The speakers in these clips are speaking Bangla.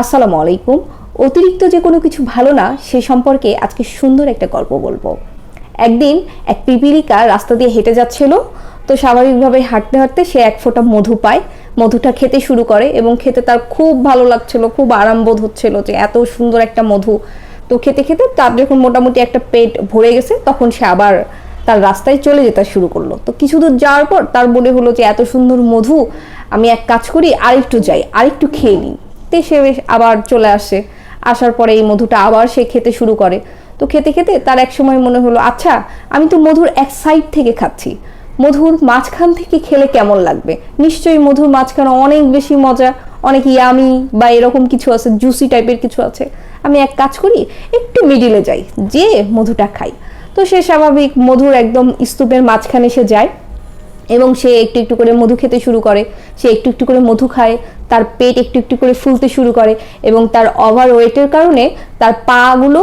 আসসালামু আলাইকুম। অতিরিক্ত যে কোনো কিছু ভালো না, সে সম্পর্কে আজকে সুন্দর একটা গল্প বলব। একদিন এক পিপিলিকা রাস্তা দিয়ে হেঁটে যাচ্ছিল, তো স্বাভাবিকভাবে হাঁটতে হাঁটতে সে এক ফোঁটা মধু পায়। মধুটা খেতে শুরু করে এবং খেতে তার খুব ভালো লাগছিল, খুব আরাম বোধ হচ্ছিল যে এত সুন্দর একটা মধু। তো খেতে খেতে তার যখন মোটামুটি একটা পেট ভরে গেছে, তখন সে আবার তার রাস্তায় চলে যেতে শুরু করল। তো কিছু দূর যাওয়ার পর তার মনে হলো যে এত সুন্দর মধু, আমি এক কাজ করি, আরেকটু যাই, আরেকটু খেয়ে নিই। তে সে আবার চলে আসে। আসার পরে এই মধুটা আবার সে খেতে শুরু করে। তো খেতে খেতে তার এক সময় মনে হলো আচ্ছা আমি তো মধুর এক সাইড থেকে খাচ্ছি। মধুর মাঝখান থেকে খেলে কেমন লাগবে? নিশ্চয়ই মধুর মাঝখানে অনেক বেশি মজা, অনেক ইয়ামি বা এরকম কিছু আছে জুসি টাইপের কিছু আছে। আমি এক কাজ করি, একটু মিডিলে যাই যে মধুটা খাই। তো সে স্বাভাবিক মধুর একদম স্তূপের মাঝখানে সে যায়। এবং সে একটু একটু করে মধু খেতে শুরু করে। সে একটু একটু করে মধু খায়, তার পেট একটু একটু করে ফুলতে শুরু করে এবং তার ওভার ওয়েটের কারণে তার পাগুলো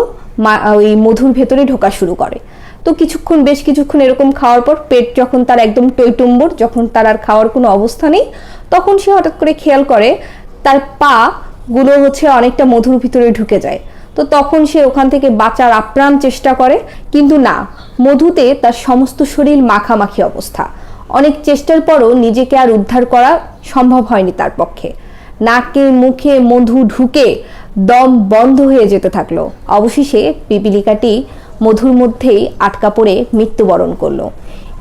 ওই মধুর ভেতরে ঢোকা শুরু করে। তো কিছুক্ষণ, বেশ কিছুক্ষণ এরকম খাওয়ার পর পেট যখন তার একদম টইটুম্বর, যখন তার আর খাওয়ার কোনো অবস্থা নেই, তখন সে হঠাৎ করে খেয়াল করে তার পা গুলো হচ্ছে অনেকটা মধুর ভিতরে ঢুকে যায়। তো তখন সে ওখান থেকে বাঁচার আপ্রাণ চেষ্টা করে, কিন্তু না, মধুতে তার সমস্ত শরীর মাখামাখি অবস্থা। অনেক চেষ্টার পরও নিজেকে আর উদ্ধার করা সম্ভব হয়নি তার পক্ষে। নাকে মুখে মধু ঢুকে দম বন্ধ হয়ে যেতে থাকল। অবশেষে পিপিলিকাটি মধুর মধ্যেই আটকা পড়ে মৃত্যুবরণ করল।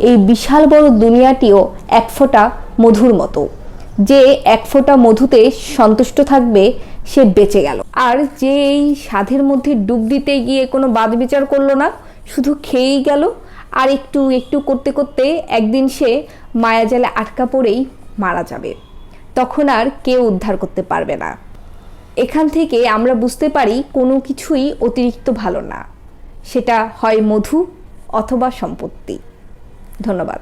এই বিশাল বড় দুনিয়াটিও এক ফোঁটা মধুর মতো। যে এক ফোঁটা মধুতে সন্তুষ্ট থাকবে, সে বেঁচে গেল। আর যে এই সাধের মধ্যে ডুব দিতে গিয়ে কোনো বাদ বিচার করল না, শুধু খেয়েই গেল আর একটু একটু করতে করতে একদিন সে মায়াজালে আটকা পড়েই মারা যাবে। তখন আর কেউ উদ্ধার করতে পারবে না। এখান থেকে আমরা বুঝতে পারি কোনো কিছুই অতিরিক্ত ভালো না। সেটা হয় মধু অথবা সম্পত্তি। ধন্যবাদ।